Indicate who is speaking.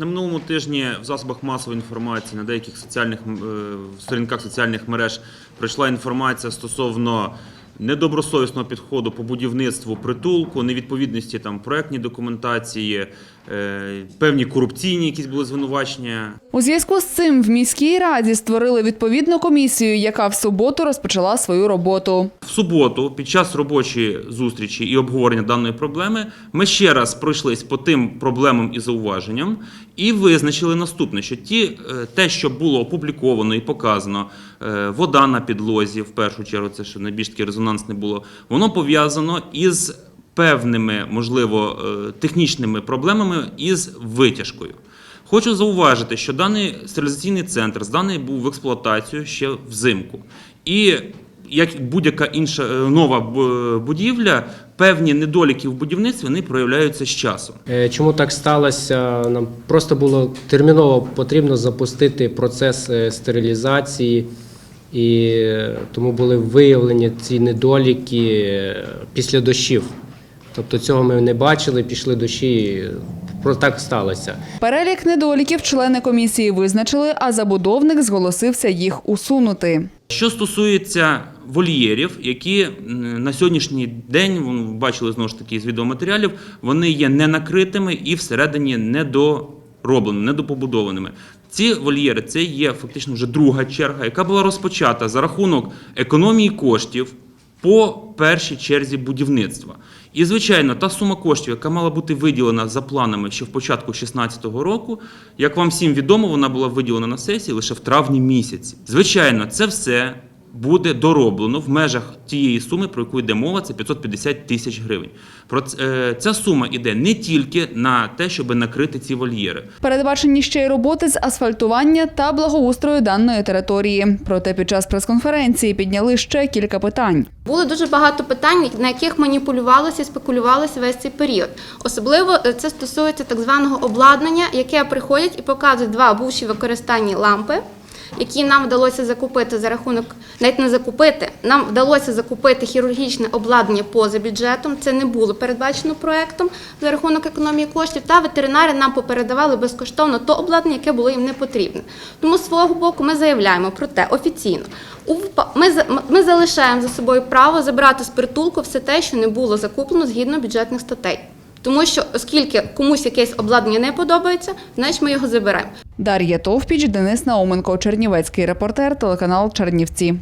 Speaker 1: На минулому тижні в засобах масової інформації на деяких соціальних е, сторінках соціальних мереж прийшла інформація стосовно недобросовісного підходу по будівництву притулку, невідповідності там проектній документації, певні корупційні якісь були звинувачення.
Speaker 2: У зв'язку з цим в міській раді створили відповідну комісію, яка в суботу розпочала свою роботу.
Speaker 1: В суботу, під час робочої зустрічі і обговорення даної проблеми, ми ще раз пройшлись по тим проблемам і зауваженням і визначили наступне: що ті, е, те, що було опубліковано і показано, е, вода на підлозі, в першу чергу, це що найбільш таке резонансне було, воно пов'язано із певними, можливо, е, технічними проблемами із витяжкою. Хочу зауважити, що даний стерилізаційний центр зданий був в експлуатацію ще взимку. І як будь-яка інша е, нова будівля, певні недоліки в будівництві вони проявляються з часом.
Speaker 3: Е, Чому так сталося? Нам просто було терміново потрібно запустити процес стерилізації, і тому були виявлені ці недоліки після дощів. Тобто цього ми не бачили, пішли дощі, і про так сталося.
Speaker 2: Перелік недоліків члени комісії визначили, а забудовник зголосився їх усунути.
Speaker 1: Що стосується вольєрів, які на сьогоднішній день, бачили знову ж таки з відеоматеріалів, вони є не накритими і всередині недоробленими, недопобудованими. Ці вольєри це є фактично вже друга черга, яка була розпочата за рахунок економії коштів по першій черзі будівництва. І, звичайно, та сума коштів, яка мала бути виділена за планами ще в початку 2016 року, як вам всім відомо, вона була виділена на сесії лише в травні місяці. Звичайно, це все буде дороблено в межах тієї суми, про яку йде мова, це 550 тисяч гривень. Про е, ця сума йде не тільки на те, щоб накрити ці вольєри.
Speaker 2: Передбачені ще й роботи з асфальтування та благоустрою даної території. Проте під час прес-конференції підняли ще кілька питань.
Speaker 4: Було дуже багато питань, на яких маніпулювалося і спекулювалося весь цей період. Особливо е, це стосується так званого обладнання, яке приходять і показують два бувші використанні лампи, які нам вдалося закупити за рахунок, навіть не закупити, нам вдалося закупити хірургічне обладнання поза бюджетом. Це не було передбачено проектом за рахунок економії коштів. Та ветеринари нам попередавали безкоштовно то обладнання, яке було їм не потрібне. Тому з свого боку ми заявляємо про те офіційно. Ми, ми залишаємо за собою право забрати з притулку все те, що не було закуплено згідно бюджетних статей. Тому що, оскільки комусь якесь обладнання не подобається, значить ми його заберемо.
Speaker 2: Дар'я Товпіч, Денис Науменко, Чернівецький репортер, телеканал Чернівці.